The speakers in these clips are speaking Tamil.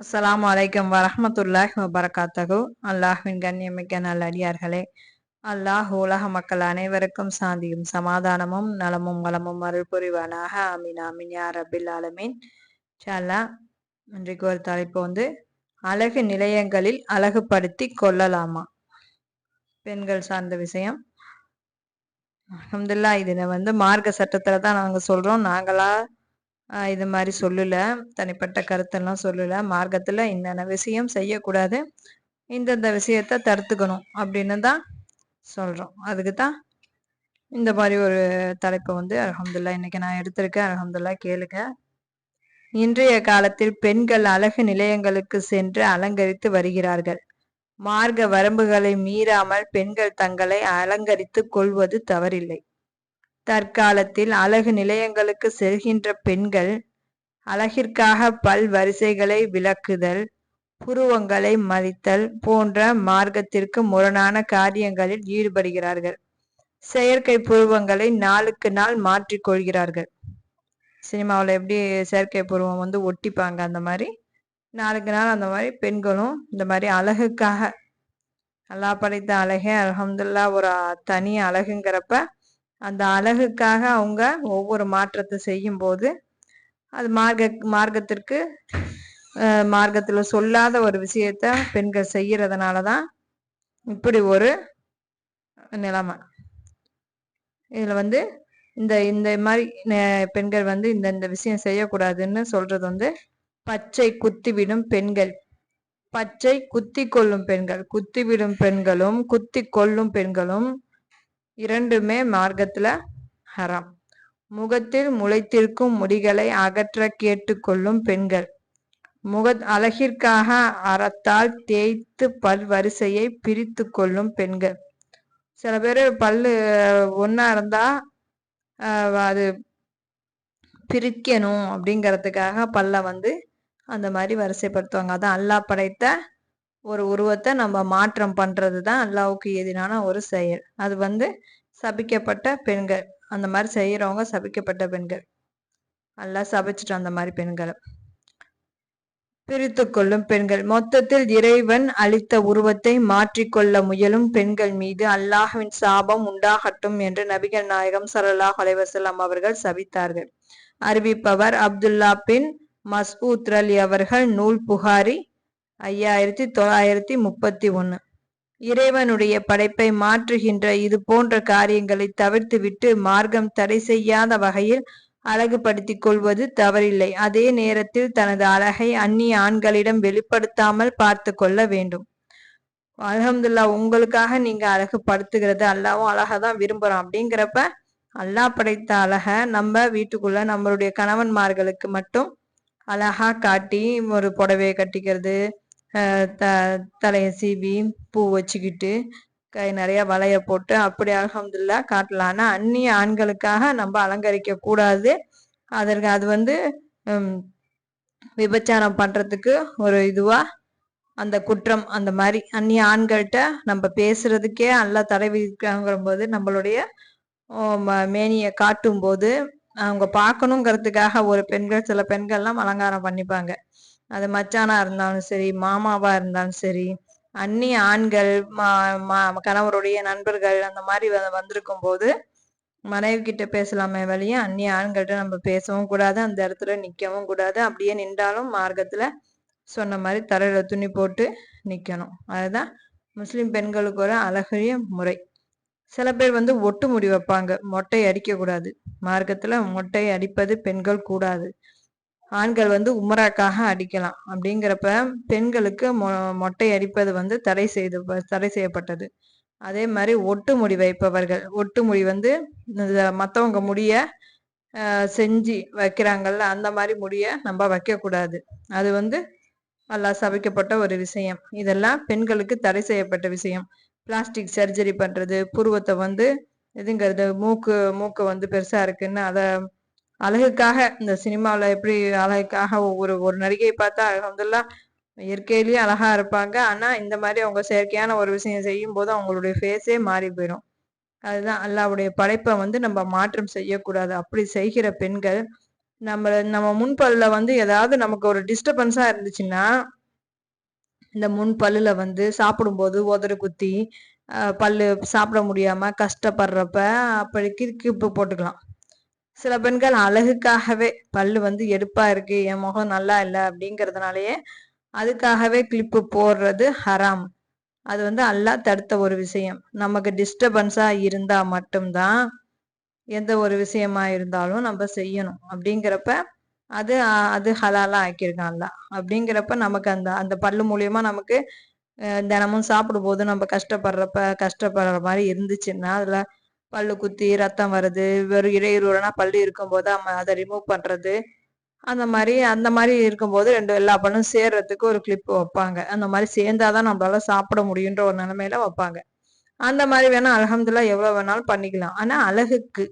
அஸ்லாம் அலைக்கும் வரமத்துல்லாஹ் வபரகாத்தகு அல்லாஹ்வின் கண்ணியமிக்க நல்லடியார்களே அல்லாஹ் உலக மக்கள் அனைவருக்கும் சாந்தியும் சமாதானமும் நலமும் வளமும் அருள் புரிவானாக. அமீன் அமீன் யார் அபில் ஆலமீன். சல்லா இன்றைக்கு ஒரு தலைப்பு வந்து அழகு நிலையங்களில் அழகுபடுத்தி கொள்ளலாமா? பெண்கள் சார்ந்த விஷயம். அஹமதுல்லா இதில் வந்து மார்க்க சட்டத்தில் தான் நாங்கள் சொல்கிறோம் நாங்களா இது மாதிரி சொல்லல. தனிப்பட்ட கருத்தெல்லாம் சொல்லல. மார்க்கத்துல இன்னென்ன விஷயம் செய்யக்கூடாது. இந்தந்த விஷயத்த தடுத்துக்கணும் அப்படின்னு தான் சொல்றோம். அதுக்கு தான் இந்த மாதிரி ஒரு தலைப்பை வந்து அலமதுல்லா இன்னைக்கு நான் எடுத்திருக்கேன். அலமதுல்லா கேளுங்க. இன்றைய காலத்தில் பெண்கள் அழகு நிலையங்களுக்கு சென்று அலங்கரித்து வருகிறார்கள். மார்க்க வரம்புகளை மீறாமல் பெண்கள் தங்களை அலங்கரித்து கொள்வது தவறில்லை. தற்காலத்தில் அழகு நிலையங்களுக்கு செல்கின்ற பெண்கள் அழகிற்காக பல் வரிசைகளை விளக்குதல் புருவங்களை மதித்தல் போன்ற மார்க்கத்திற்கு முரணான காரியங்களில் ஈடுபடுகிறார்கள். செயற்கை புருவங்களை நாளுக்கு நாள் மாற்றிக்கொள்கிறார்கள் சினிமாவில் எப்படி செயற்கை புருவம் வந்து ஒட்டிப்பாங்க அந்த மாதிரி? நாளுக்கு நாள் அந்த மாதிரி பெண்களும் இந்த மாதிரி அழகுக்காக நல்லா படைத்த அழகே அலமதுல்லா ஒரு தனி அழகுங்கிறப்ப அந்த அழகுக்காக அவங்க ஒவ்வொரு மாற்றத்தை செய்யும் போது அது மார்க்க மார்க்கத்திற்கு மார்க்கத்தில் சொல்லாத ஒரு விஷயத்த பெண்கள் செய்யறதுனால தான் இப்படி ஒரு நிலைமை. இதில் வந்து இந்த இந்த மாதிரி பெண்கள் வந்து இந்த இந்த விஷயம் செய்யக்கூடாதுன்னு சொல்றது வந்து பச்சை குத்திவிடும் பெண்கள். பச்சை குத்தி கொள்ளும் பெண்கள். குத்திவிடும் பெண்களும் குத்தி கொள்ளும் பெண்களும் இரண்டுமே மார்க்கத்துல ஹராம். முகத்தில் முளைத்திருக்கும் முடிகளை அகற்ற கேட்டுக்கொள்ளும் பெண்கள். முக அழகிற்காக அறத்தால் தேய்த்து பல் வரிசையை பிரித்து கொள்ளும் பெண்கள். சில பேர் பல்லு ஒன்றா இருந்தா அது பிரிக்கணும் அப்படிங்கிறதுக்காக பல்ல வந்து அந்த மாதிரி வரிசைப்படுத்துவாங்க. அதான் அல்லாஹ் படைத்த ஒரு உருவத்தை நம்ம மாற்றம் பண்றது தான் அல்லாவுக்கு எதிரான ஒரு செயல். அது வந்து சபிக்கப்பட்ட பெண்கள். அந்த மாதிரி செய்யறவங்க சபிக்கப்பட்ட பெண்கள். நல்லா சபிச்சிட்டு அந்த மாதிரி பெண்களை. பிரித்து கொள்ளும் பெண்கள். மொத்தத்தில் இறைவன் அளித்த உருவத்தை மாற்றிக்கொள்ள முயலும் பெண்கள் மீது அல்லாஹுவின் சாபம் உண்டாகட்டும் என்று நபிகள் நாயகம் சரல்லா அலைவசல்லாம் அவர்கள் சபித்தார்கள். அறிவிப்பவர் அப்துல்லா பின் மஸ்பூத் அலி அவர்கள் நூல் புகாரி ஐயாயிரத்தி தொள்ளாயிரத்தி முப்பத்தி ஒன்று இறைவனுடைய படைப்பை மாற்றுகின்ற இது போன்ற காரியங்களை தவிர்த்துவிட்டு மார்க்கம் தடை செய்யாத வகையில் அழகுபடுத்தி கொள்வது தவறில்லை. அதே நேரத்தில் தனது அழகை அந்நிய ஆண்களிடம் வெளிப்படுத்தாமல் பார்த்து கொள்ள வேண்டும். அலகம்துல்லா உங்களுக்காக நீங்க அழகுபடுத்துகிறது அல்லாவும் அழகா தான் விரும்புறோம் அப்படிங்கிறப்ப அல்லா படைத்த அழக நம்ம வீட்டுக்குள்ள நம்மளுடைய கணவன்மார்களுக்கு மட்டும் அழகா காட்டி ஒரு புடவையை கட்டிக்கிறது த தலையை சீவி பூ வச்சுக்கிட்டு கை நிறைய வளைய போட்டு அப்படி அலமதுல்லா ஆனால் அந்நிய ஆண்களுக்காக நம்ம அலங்கரிக்க கூடாது. அதற்கு அது வந்து விபச்சாரம் பண்ணுறதுக்கு ஒரு இதுவாக அந்த குற்றம் அந்த மாதிரி அந்நிய ஆண்கள்கிட்ட நம்ம பேசுறதுக்கே நல்லா தடை விதிக்கிறாங்கிற போது நம்மளுடைய மேனியை காட்டும் போது அவங்க பார்க்கணுங்கிறதுக்காக ஒரு பெண்கள் சில பெண்கள்லாம் அலங்காரம் பண்ணிப்பாங்க. அது மச்சானா இருந்தாலும் சரி மாமாவா இருந்தாலும் சரி அந்நிய ஆண்கள் கணவருடைய நண்பர்கள் அந்த மாதிரி வந்திருக்கும் போது மனைவி கிட்ட பேசலாமே வழியே அந்நிய ஆண்கள்கிட்ட நம்ம பேசவும் கூடாது அந்த இடத்துல நிற்கவும் கூடாது. அப்படியே நின்றாலும் மார்க்கத்துல சொன்ன மாதிரி தலையில துணி போட்டு நிக்கணும். அதுதான் முஸ்லிம் பெண்களுக்கு ஒரு அழகிய முறை. சில பேர் வந்து ஒட்டு முடி வைப்பாங்க. மொட்டை அடிக்க கூடாது மார்க்கத்துல மொட்டை அடிப்பது பெண்கள் கூடாது. ஆண்கள் வந்து உமராக்காக அடிக்கலாம். அப்படிங்கிறப்ப பெண்களுக்கு மொ மொட்டை அடிப்பது வந்து தடை செய்து தடை செய்யப்பட்டது. அதே மாதிரி ஒட்டு முடி வைப்பவர்கள் ஒட்டு முடி வந்து மற்றவங்க முடிய செஞ்சு வைக்கிறாங்கல்ல அந்த மாதிரி முடிய நம்ம வைக்கக்கூடாது. அது வந்து நல்லா சபிக்கப்பட்ட ஒரு விஷயம். இதெல்லாம் பெண்களுக்கு தடை செய்யப்பட்ட விஷயம். பிளாஸ்டிக் சர்ஜரி பண்ணுறது புருவத்தை வந்து எதுங்கிறது மூக்கு மூக்கு வந்து பெருசாக இருக்குன்னு அதை அழகுக்காக இந்த சினிமாவில் எப்படி அழகுக்காக ஒவ்வொரு ஒரு நடிகையை பார்த்தா அலமதுல்லா இயற்கையிலேயே அழகா இருப்பாங்க. ஆனால் இந்த மாதிரி அவங்க செயற்கையான ஒரு விஷயம் செய்யும் போது அவங்களுடைய ஃபேஸே மாறி போயிடும் அதுதான் அல்லாவுடைய படைப்பை வந்து நம்ம மாற்றம் செய்யக்கூடாது. அப்படி செய்கிற பெண்கள் நம்ம நம்ம முன்பல்ல வந்து ஏதாவது நமக்கு ஒரு டிஸ்டர்பன்ஸாக இருந்துச்சுன்னா இந்த முன் பல்லுல வந்து சாப்பிடும்போது உதறு குத்தி பல்லு சாப்பிட முடியாம கஷ்டப்படுறப்ப அப்படி கிறுக்கிப்பு போட்டுக்கலாம். சில பெண்கள் அழகுக்காகவே பல்லு வந்து எடுப்பா இருக்கு என் முகம் நல்லா இல்லை அப்படிங்கிறதுனாலயே அதுக்காகவே கிளிப்பு போடுறது ஹராம். அது வந்து அல்லாஹ் தடுத்த ஒரு விஷயம். நமக்கு டிஸ்டர்பன்ஸா இருந்தா மட்டும்தான் எந்த ஒரு விஷயமா இருந்தாலும் நம்ம செய்யணும். அப்படிங்கிறப்ப அது அது ஹலாலா ஆக்கியிருக்கான்ல அப்படிங்கிறப்ப நமக்கு அந்த அந்த பல்லு மூலியமா நமக்கு தினமும் சாப்பிடும் போது நம்ம கஷ்டப்படுறப்ப கஷ்டப்படுற மாதிரி இருந்துச்சுன்னா அதுல பல்லு குத்தி ரத்தம் வருது வெறும் இடையூறுனா பல்லு இருக்கும்போது நம்ம அதை ரிமூவ் பண்றது. அந்த மாதிரி அந்த மாதிரி இருக்கும்போது ரெண்டு எல்லா பல்லும் சேர்றதுக்கு ஒரு கிளிப் வைப்பாங்க. அந்த மாதிரி சேர்ந்தாதான் நம்மளால சாப்பிட முடியுன்ற ஒரு நிலைமையில வைப்பாங்க. அந்த மாதிரி வேணா அலகம்துல்லா எவ்வளவு வேணாலும் பண்ணிக்கலாம். ஆனா அழகுக்கு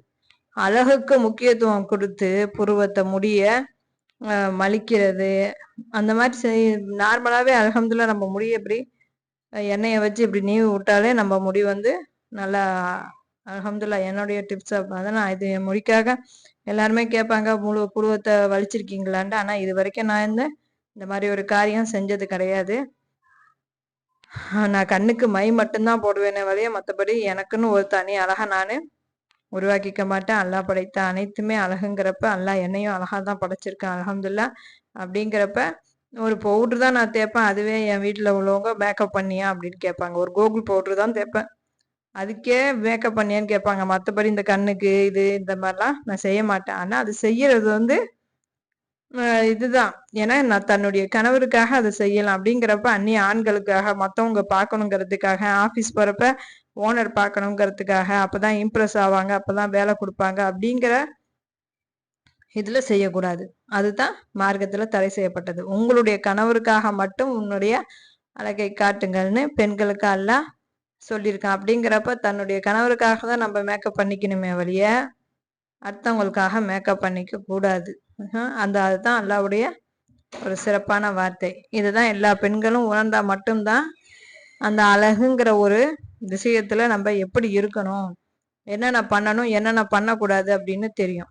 அழகுக்கு முக்கியத்துவம் கொடுத்து புருவத்தை முடிய மலிக்கிறது அந்த மாதிரி செய் நார்மலாகவே அல்ஹம்துலில்லாஹ் நம்ம முடிய இப்படி எண்ணெயை வச்சு இப்படி நீவி விட்டாலே நம்ம முடி வந்து நல்லா அலமதுல்லா என்னுடைய டிப்ஸ் அதான் நான் இது என் முடிக்காக எல்லாருமே கேட்பாங்க முழு புருவத்தை வலிச்சிருக்கீங்களான்ட்டு. ஆனால் இது வரைக்கும் நான் இந்த இந்த மாதிரி ஒரு காரியம் செஞ்சது கிடையாது. நான் கண்ணுக்கு மை மட்டும்தான் போடுவேனே வழிய மற்றபடி எனக்குன்னு ஒரு தனி அழகா நான் உருவாக்கிக்க மாட்டேன். அல்லாஹ் படைத்த அனைத்துமே அழகுங்கிறப்ப அல்லா என்னையும் அழகாக தான் படைச்சிருக்கேன் அலமதுல்லா அப்படிங்கிறப்ப ஒரு பவுட்ரு தான் நான் தேய்ப்பேன் அதுவே என் வீட்டில் உள்ளவங்க மேக்கப் பண்ணியா அப்படின்னு கேட்பாங்க. ஒரு கோகுல் பவுட்ரு தான் தேய்ப்பேன் அதுக்கே மேக்கப் பண்ணியான்னு கேட்பாங்க. மற்றபடி இந்த கண்ணுக்கு இது இந்த மாதிரிலாம் நான் செய்ய மாட்டேன். ஆனால் அது செய்யறது வந்து இதுதான். ஏன்னா நான் தன்னுடைய கணவருக்காக அதை செய்யலாம். அப்படிங்கிறப்ப அந்நிய ஆண்களுக்காக மற்றவங்க பார்க்கணுங்கிறதுக்காக ஆஃபீஸ் போகிறப்ப ஓனர் பார்க்கணுங்கிறதுக்காக அப்போதான் இம்ப்ரெஸ் ஆவாங்க அப்போதான் வேலை கொடுப்பாங்க அப்படிங்கிற இதில் செய்யக்கூடாது. அதுதான் மார்க்கத்தில் தடை செய்யப்பட்டது. உங்களுடைய கணவருக்காக மட்டும் உன்னுடைய அழகை காட்டுங்கள்னு பெண்களுக்கு அல்ல சொல்லியிருக்கான். அப்படிங்கிறப்ப தன்னுடைய கணவருக்காக தான் நம்ம மேக்கப் பண்ணிக்கணுமே வழிய அடுத்தவங்களுக்காக மேக்கப் பண்ணிக்க கூடாது. அந்த அதுதான் அல்லாவுடைய ஒரு சிறப்பான வார்த்தை. இதுதான் எல்லா பெண்களும் உணர்ந்தா மட்டும்தான் அந்த அழகுங்கிற ஒரு விஷயத்துல நம்ம எப்படி இருக்கணும் என்னென்ன பண்ணணும் என்னென்ன பண்ணக்கூடாது அப்படின்னு தெரியும்.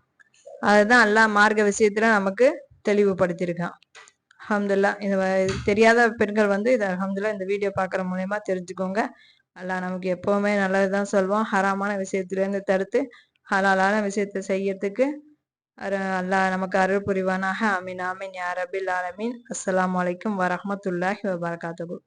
அதுதான் எல்லா மார்க்க விஷயத்துல நமக்கு தெளிவுபடுத்தியிருக்கான். அல்ஹம்துலில்லாஹ் இது தெரியாத பெண்கள் வந்து இது அல்ஹம்துலில்லாஹ் இந்த வீடியோ பார்க்குற மூலயமா தெரிஞ்சுக்கோங்க. அல்லாஹ் நமக்கு எப்பவுமே நல்லதுதான் சொல்வோம் ஹராமான விஷயத்திலேருந்து தடுத்து ஹலாலான விஷயத்தை செய்யறதுக்கு அரு- அல்லாஹ் நமக்கு அருள் புரிவானாக. அமீன் ஆமீன் யா ரபில் ஆலமீன். அஸ்லாம் வலைக்கம் வரமத்துல்லாஹி வபரகாத்துஹு.